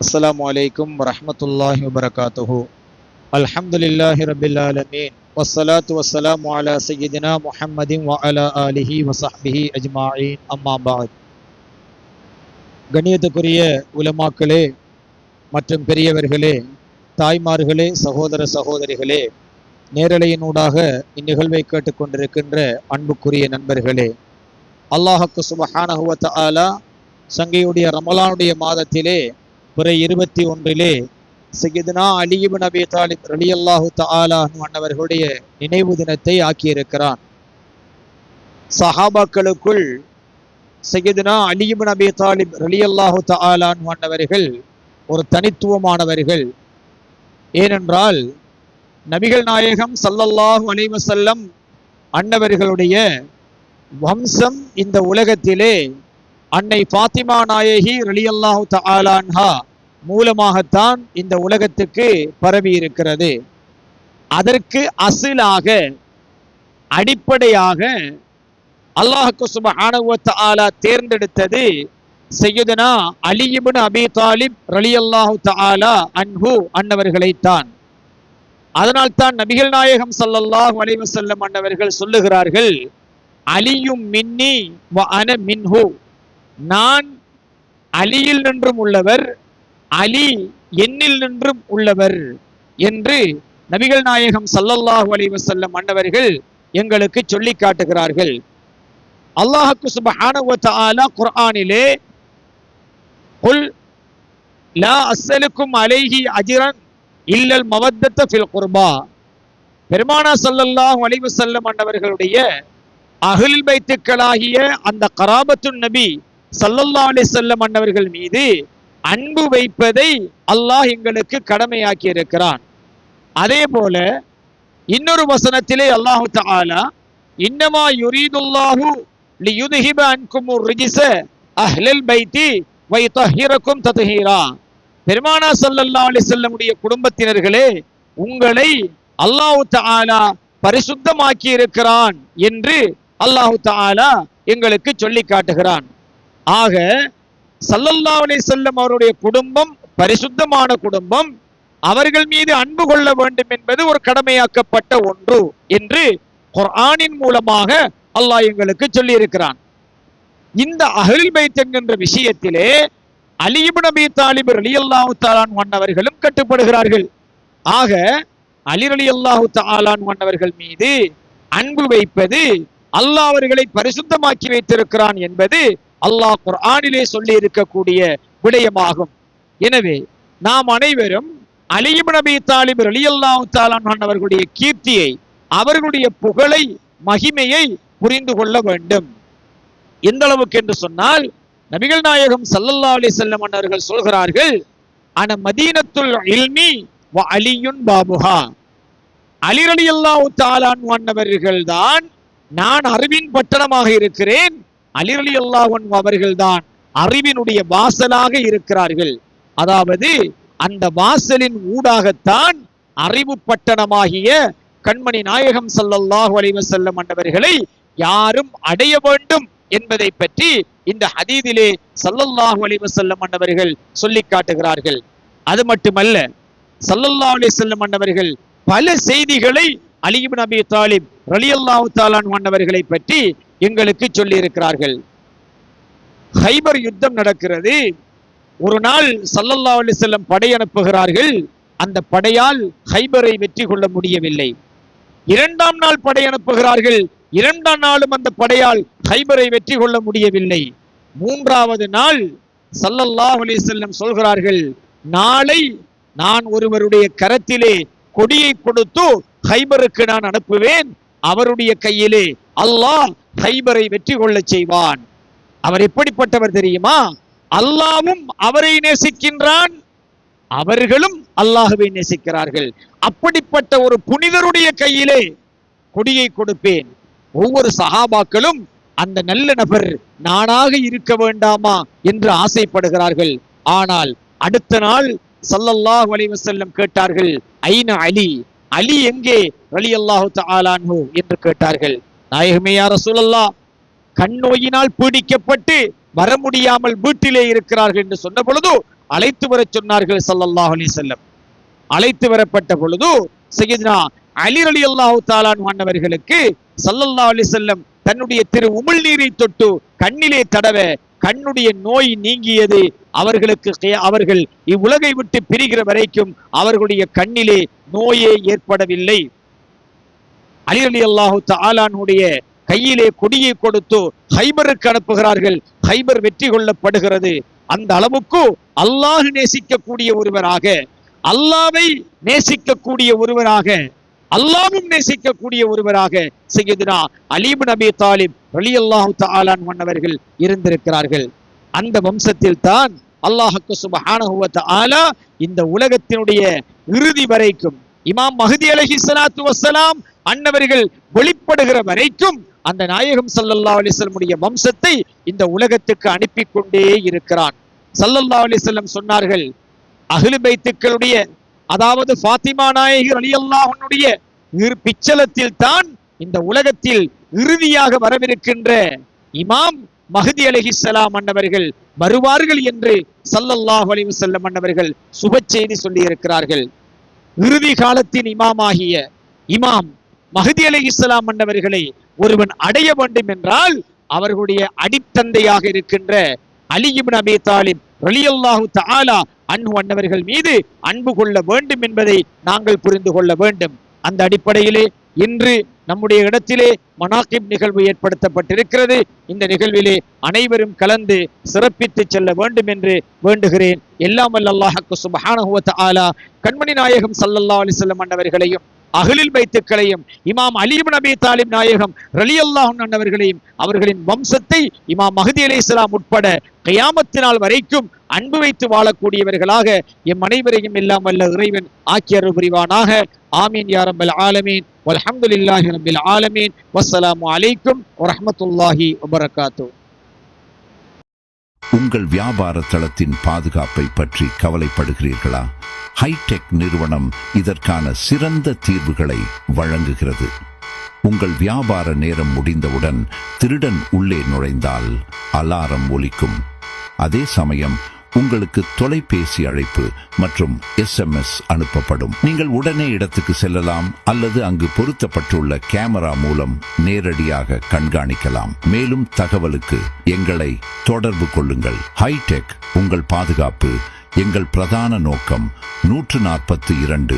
السلام عليكم ورحمة الله وبركاته الحمد لله رب العالمين والصلاة والسلام على سيدنا محمد وعلى آله وصحبه أجمعين أما بعد கண்ணியத்துக்குரிய உலமாக்களே மற்றும் பெரியவர்களே தாய்மார்களே சகோதர சகோதரிகளே நேரலையினூடாக இந்நிகழ்வை கேட்டுக்கொண்டிருக்கின்ற அன்புக்குரிய நண்பர்களே அல்லாஹுக்கு சுபஹானஹுவ தஆலா சங்கையுடைய ரமலானுடைய மாதத்திலே பிறை இருபத்தி ஒன்றிலே சையதுனா அலியிபின் நபி தாலிப் அலி அல்லாஹு தஆலா அன்னவர்களுடைய நினைவு தினத்தை ஆக்கியிருக்கிறான். சஹாபாக்களுக்குள் சையதுனா அலியிபின் நபி தாலிப் அலி அல்லாஹு தாலான் அன்னவர்கள் ஒரு தனித்துவமானவர்கள். ஏனென்றால் நபிகள் நாயகம் சல்லல்லாஹு அலைவசல்லம் அன்னவர்களுடைய வம்சம் இந்த உலகத்திலே அன்னை ஃபாத்திமா நாயகி ரலியல்லாஹு தஆலான்ஹா மூலமாகத்தான் இந்த உலகத்துக்கு பரவி இருக்கிறது அதற்கு அசிலாக அடிப்படையாக அல்லாஹுக்கு சுபஹானஹு ஆலா தேர்ந்தெடுத்தது செய்யுதனா அலி அபி தாலிப் ரலியல்லாஹு தஆலா அன்பு அன்னவர்களைத்தான். அதனால் தான் நபிகள் நாயகம் சல்லல்லாஹ் அலைஹி அன்னவர்கள் சொல்லுகிறார்கள் அலியும் மின்னி அன மின்ஹு. நான் அலியில் நின்றும் உள்ளவர் அலி என்னில் நின்றும் உள்ளவர் என்று நபிகள் நாயகம் சல்லல்லாஹு அலைஹி மன்னவர்கள் எங்களுக்கு சொல்லி காட்டுகிறார்கள். அல்லாஹுக்கு சுப்ஹானஹு குர்ஆனிலே குல் லா அஸ்ஸலுக்கும் அலைஹி அஜிரன் இல்லல் மவத்தத்த ஃபில் குர்பா. பெருமானா சல்லல்லாஹு அலைஹி மன்னவர்களுடைய அகில் பைத்துக்களாகிய அந்த கராபத்துன் நபி சல்லல்லா அலி செல்லம் மன்னவர்கள் மீது அன்பு வைப்பதை அல்லாஹ் எங்களுக்கு கடமையாக்கி இருக்கிறான் அதே போல இன்னொரு வசனத்திலே அல்லாஹு தாலா இன்னமா யுரீதுல்லாஹு லியுதுஹிப அன்கும் ரிஜிச அஹ்லல் பைத்தி வைதஹிரக்கும் தத்ஹீரா. பெருமானா சல்லல்லா அலி செல்லமுடைய குடும்பத்தினர்களே உங்களை அல்லாஹு தாலா பரிசுத்தமாக்கி இருக்கிறான் என்று அல்லாஹு தாலா எங்களுக்கு சொல்லி காட்டுகிறான். ஆக சல்லல்லாஹு செல்லும் அவருடைய குடும்பம் பரிசுத்தமான குடும்பம். அவர்கள் மீது அன்பு கொள்ள வேண்டும் என்பது ஒரு கடமையாக்கப்பட்ட ஒன்று என்று குர்ஆனின் மூலமாக அல்லாஹ் எங்களுக்கு சொல்லி இருக்கிறான் இந்த அஹ்லுல் பைத் என்கின்ற விஷயத்திலே அலிபு நபி அபி அலி அல்லாஹு தாலான் அவர்களும் கட்டுப்படுகிறார்கள். ஆக அலி அலி அல்லாஹு தாலான் அவர்கள் மீது அன்பு வைப்பது அல்லாஹ் அவர்களை பரிசுத்தமாக்கி வைத்திருக்கிறான் என்பது அல்லாஹ் குர்ஆனிலே சொல்லி இருக்கக்கூடிய விடயமாகும். எனவே நாம் அனைவரும் அலியும் நபி தாலிப் ரலியல்லாஹு தாலான் அவர்களுடைய கீர்த்தியை அவர்களுடைய புகழை மகிமையை புரிந்து கொள்ள வேண்டும். எந்த அளவுக்கு என்று சொன்னால் நபிகள் நாயகம் சல்லல்லா அலி செல்லம் அவர்கள் சொல்கிறார்கள் அன மதீனத்துல் இல்மி வ அலியுன் பாபுஹா. அலிரலி அல்லாஹு தாலான் அவர்கள் தான் நான் அறிவின் பட்டணமாக இருக்கிறேன் அலிரலி அல்லாஹன் அவர்கள்தான் அறிவினுடைய வாசலாக இருக்கிறார்கள். அதாவது அந்த வாசலின் ஊடாகத்தான் அறிவு பட்டணமாகிய கண்மணி நாயகம் சல்லல்லாஹு அலைஹி வஸல்லம் யாரும் அடைய வேண்டும் என்பதை பற்றி இந்த ஹதீதிலே சல்லல்லாஹு அலைஹி வஸல்லம் சொல்லி காட்டுகிறார்கள். அது மட்டுமல்ல ஸல்லல்லாஹு அலிசல்லம் வஸல்லம் பல செய்திகளை அலி இப்னு அபி தாலிப் ரலியல்லாஹு தாலான் மன்னவர்களை பற்றி எங்களுக்கு சொல்லியிருக்கிறார்கள். ஹைபர் யுத்தம் நடக்கிறது. ஒரு நாள் சல்லல்லா அலி செல்லம் படை அனுப்புகிறார்கள். அந்த படையால் ஹைபரை வெற்றி கொள்ள முடியவில்லை. இரண்டாம் நாள் படை அனுப்புகிறார்கள். இரண்டாம் நாளும் அந்த படையால் ஹைபரை வெற்றி கொள்ள முடியவில்லை. மூன்றாவது நாள் சல்லல்லாஹு அலி செல்லம் சொல்கிறார்கள் நாளை நான் ஒருவருடைய கரத்திலே கொடியை கொடுத்து ஹைபருக்கு நான் அனுப்புவேன். அவருடைய கையிலே அல்லாஹ் ஹைபரை வெற்றி கொள்ளச் செய்வான். அவர் எப்படிப்பட்டவர் தெரியுமா? அல்லாவும் அவரை நேசிக்கின்றான். அவர்களும் அல்லாஹுவை நேசிக்கிறார்கள். அப்படிப்பட்ட ஒரு புனிதருடைய கையிலே கொடியை கொடுப்பேன். ஒவ்வொரு சகாபாக்களும் அந்த நல்ல நபர் நானாக இருக்க வேண்டாமா என்று ஆசைப்படுகிறார்கள். ஆனால் அடுத்த நாள் சல்லல்லாஹ் அலைஹி கேட்டார்கள் ஐன அலி? அலி எங்கே? அலி அல்லாஹு தாலான்ஹு என்று கேட்டார்கள். நாயகமே யார சூழல்லா கண் நோயினால் பீடிக்கப்பட்டு வர முடியாமல் வீட்டிலே இருக்கிறார்கள் என்று சொன்ன பொழுது அழைத்து வரச் சொன்னார்கள் சல்லல்லாஹ் அலி செல்லம் அழைத்து வரப்பட்ட பொழுது சையத்னா அலி ரலியல்லாஹு தாலான் அன்னவர்களுக்கு சல்லல்லா அலி செல்லம் தன்னுடைய திரு உமிழ்நீரை தொட்டு கண்ணிலே தடவ கண்ணுடைய நோய் நீங்கியது. அவர்களுக்கு அவர்கள் இவ்வுலகை விட்டு பிரிகிற வரைக்கும் அவர்களுடைய கண்ணிலே நோயே ஏற்படவில்லை. அலி அலி அல்லாஹு தாலானுடைய கையிலே கொடியை கொடுத்து ஹைபருக்கு அனுப்புகிறார்கள். ஹைபர் வெற்றி கொள்ளப்படுகிறது. அந்த அளவுக்கு அல்லாஹ் நேசிக்கக்கூடிய ஒருவராக அல்லாவை நேசிக்கக்கூடிய ஒருவராக அல்லாவும் நேசிக்கக்கூடிய ஒருவராக செய்யுதுனா அலீப் நபி தாலிப் அலி அல்லாஹு தாலான் மன்னவர்கள் இருந்திருக்கிறார்கள். அந்த வம்சத்தில் தான் அல்லாஹுக்கு சுபஹானஹுவத் ஆலா இந்த உலகத்தினுடைய இறுதி வரைக்கும் இமாம் மஹதி அலஹி சலாத்து வசலாம் அன்னவர்கள் வெளிப்படுகிற வரைக்கும் அந்த நாயகம் சல்லல்லா அலைஹி வம்சத்தை இந்த உலகத்துக்கு அனுப்பி கொண்டே இருக்கிறான். சல்லல்லா அலிசல்லம் சொன்னார்கள் அகிலு பைத்துக்களுடைய அதாவது ஃபாத்திமா நாயகி ரலியல்லாஹுனுடைய இரு பிச்சலத்தில் தான் இந்த உலகத்தில் இறுதியாக வரவிருக்கின்ற இமாம் மஹதி அலைஹிஸ்ஸலாம் அண்ணவர்கள் வருவார்கள் என்று சல்லல்லாஹ் அலிவு செல்லம் மன்னவர்கள் சுப செய்தி சொல்லியிருக்கிறார்கள். இறுதி காலத்தின் இமாமாகிய இமாம் மஹதி அலைஹிஸ்ஸலாம் மன்னவர்களை ஒருவன் அடைய வேண்டும் என்றால் அவர்களுடைய அடித்தந்தையாக இருக்கின்ற அலி இப்னு அபி தாலிப் ரலியல்லாஹு தாலா அன்பு அன்னவர்கள் மீது அன்பு கொள்ள வேண்டும் என்பதை நாங்கள் புரிந்து கொள்ள வேண்டும். அந்த அடிப்படையிலே இன்று நம்முடைய இடத்திலே மனாக்கிப் நிகழ்வு ஏற்படுத்தப்பட்டிருக்கிறது. இந்த நிகழ்விலே அனைவரும் கலந்து சிறப்பித்து செல்ல வேண்டும் என்று வேண்டுகிறேன். எல்லாம் அல்லாஹக்கு அல்லாஹ்க்கு ஆலா கண்மணி நாயகம் சல்லல்லா அலிசல்லம் வஸல்லம் அன்னவர்களையும் அகலில் பைத்துக்களையும் இமாம் அலீம் நபி தாலிப் நாயகம் ரலியல்லாஹு அன்னவர்களையும் அவர்களின் வம்சத்தை இமாம் மஹதி அலைஹிஸ்ஸலாம் உட்பட கயாமத்தினால் வரைக்கும் அன்பு வைத்து வாழக்கூடியவர்களாக எம் அனைவரையும் எல்லாம் வல்ல இறைவன் ஆக்கியர் புரிவானாக. ஆமீன் யாரம்பல் ஆலமீன். வல்ஹம்துலில்லாஹி ரபில் ஆலமீன். வஸ்ஸலாமு அலைக்கும் வரஹ்மத்துல்லாஹி வபரகாத்துஹு உங்கள் வியாபார தளத்தின் பாதுகாப்பை பற்றி கவலைப்படுகிறீர்களா? ஹைடெக் நிறுவனம் இதற்கான சிறந்த தீர்வுகளை வழங்குகிறது. உங்கள் வியாபார நேரம் முடிந்தவுடன் திருடன் உள்ளே நுழைந்தால் அலாரம் ஒலிக்கும். அதே சமயம் உங்களுக்கு தொலைபேசி அழைப்பு மற்றும் எஸ்எம்எஸ் அனுப்பப்படும். நீங்கள் உடனே இடத்துக்கு செல்லலாம் அல்லது அங்கு பொருத்தப்பட்டுள்ள கேமரா மூலம் நேரடியாக கண்காணிக்கலாம். மேலும் தகவலுக்கு எங்களை தொடர்பு கொள்ளுங்கள். ஹைடெக் உங்கள் பாதுகாப்பு எங்கள் பிரதான நோக்கம் நூற்று நாற்பத்தி இரண்டு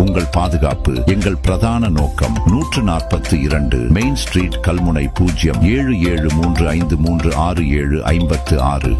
உங்கள் பாதுகாப்பு. எங்கள் பிரதான நோக்கம் நூற்று நாற்பத்தி இரண்டு மெயின் ஸ்ட்ரீட் கல்முனை பூஜ்ஜியம் ஏழு ஏழு மூன்று ஐந்து மூன்று ஆறு ஏழு ஐம்பத்து ஆறு.